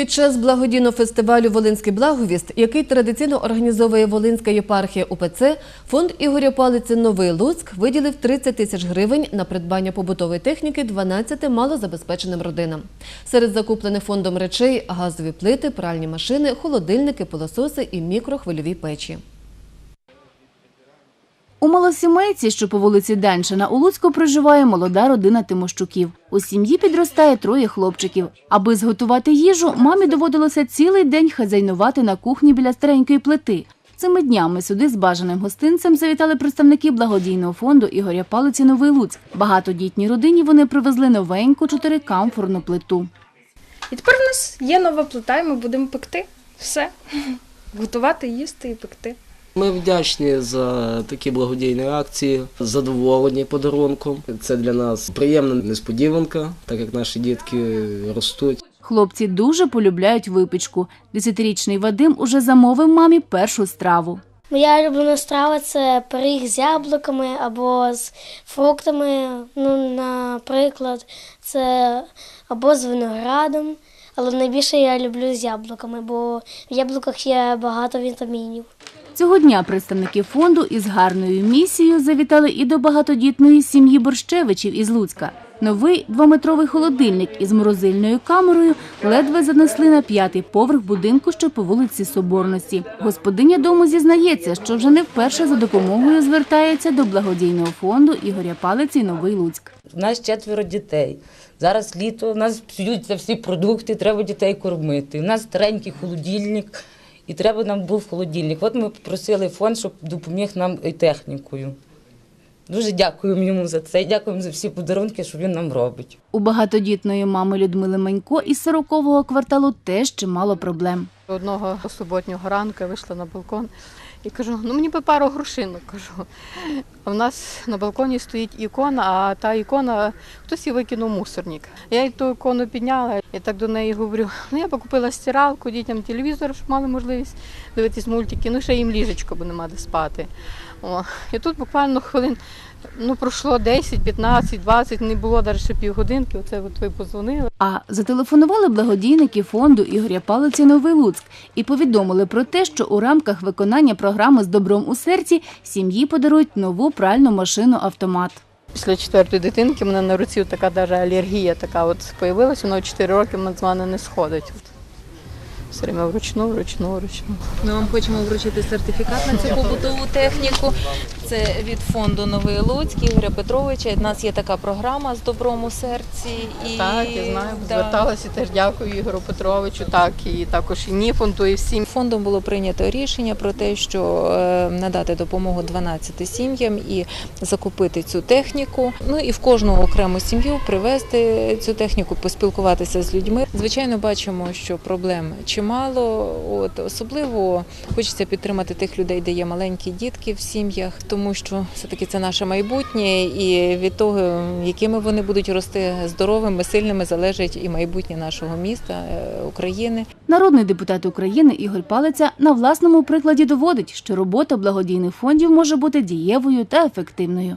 Під час благодійного фестивалю Волинський благовіст, який традиційно організовує Волинська єпархія УПЦ, фонд Ігоря Палиці Новий Луцьк виділив 30 тисяч гривень на придбання побутової техніки 12 малозабезпеченим родинам. Серед закуплених фондом речей газові плити, пральні машини, холодильники, пилососи і мікрохвильові печі. У малосімейці, що по вулиці Деншина, у Луцьку проживає молода родина Тимощуків. У сім'ї підростає троє хлопчиків. Аби зготувати їжу, мамі доводилося цілий день хазяйнувати на кухні біля старенької плити. Цими днями сюди з бажаним гостинцем завітали представники благодійного фонду Ігоря Палиці Новий Луцьк. Багатодітній родині вони привезли новеньку чотирикамфорну плиту. І тепер у нас є нова плита, і ми будемо пекти. Все. Готувати, їсти і пекти. Ми вдячні за такі благодійні акції, задоволені подарунком. Це для нас приємна несподіванка, так як наші дітки ростуть. Хлопці дуже полюбляють випічку. Десятирічний Вадим уже замовив мамі першу страву. Моя улюблена страва це пиріг з яблуками або з фруктами. Ну, наприклад, це або з виноградом. Але найбільше я люблю з яблуками, бо в яблуках є багато вітамінів. Цього дня представники фонду із гарною місією завітали і до багатодітної сім'ї Борщевичів із Луцька. Новий двометровий холодильник із морозильною камерою ледве занесли на п'ятий поверх будинку, що по вулиці Соборності. Господиня дому зізнається, що вже не вперше за допомогою звертається до благодійного фонду Ігоря Палиці Новий Луцьк. У нас четверо дітей. Зараз літо, у нас псуються всі продукти, треба дітей кормити. У нас старенький холодильник, і треба нам був холодильник. От ми попросили фонд, щоб допоміг нам і технікою. Дуже дякуємо йому за це і дякуємо за всі подарунки, що він нам робить. У багатодітної мами Людмили Манько із 40-го кварталу теж чимало проблем. Одного суботнього ранку я вийшла на балкон і кажу, ну мені би пару грошинок кажу. В нас на балконі стоїть ікона, а та ікона хтось її викинув мусорник. Я ту ікону підняла і так до неї говорю: ну я би купила стиралку, дітям телевізор, щоб мали можливість дивитись мультики, ну ще їм ліжечко, бо нема де спати. О, і тут буквально хвилин. Ну, пройшло 10, 15, 20, не було навіть ще півгодинки. Оце от ви позвонили. А зателефонували благодійники фонду Ігоря Палиці Новий Луцьк і повідомили про те, що у рамках виконання програми з добром у серці сім'ї подарують нову пральну машину автомат. Після четвертої дитинки в мене на руці така даже алергія така от появилася. вона 4 роки з мене не сходить. От. Все время вручну, вручну, вручну. Ми вам хочемо вручити сертифікат на цю побутову техніку. Це від фонду Новий Луцьк Ігоря Петровича. У нас є така програма з добром у серці. І, Так, я знаю, да. зверталася теж дякую Ігору Петровичу, так, і також і Ніфонту, і всім. Фондом було прийнято рішення про те, що е, надати допомогу 12 сім'ям і закупити цю техніку. Ну і в кожну окрему сім'ю привезти цю техніку, поспілкуватися з людьми. Звичайно, бачимо, що проблем чимало. От особливо хочеться підтримати тих людей, де є маленькі дітки в сім'ях, тому що все таки це наше майбутнє, і від того, якими вони будуть рости здоровими, сильними, залежить і майбутнє нашого міста е, України. Народний депутат України Ігор Палиця на власному прикладі доводить, що робота благодійних фондів може бути дієвою та ефективною.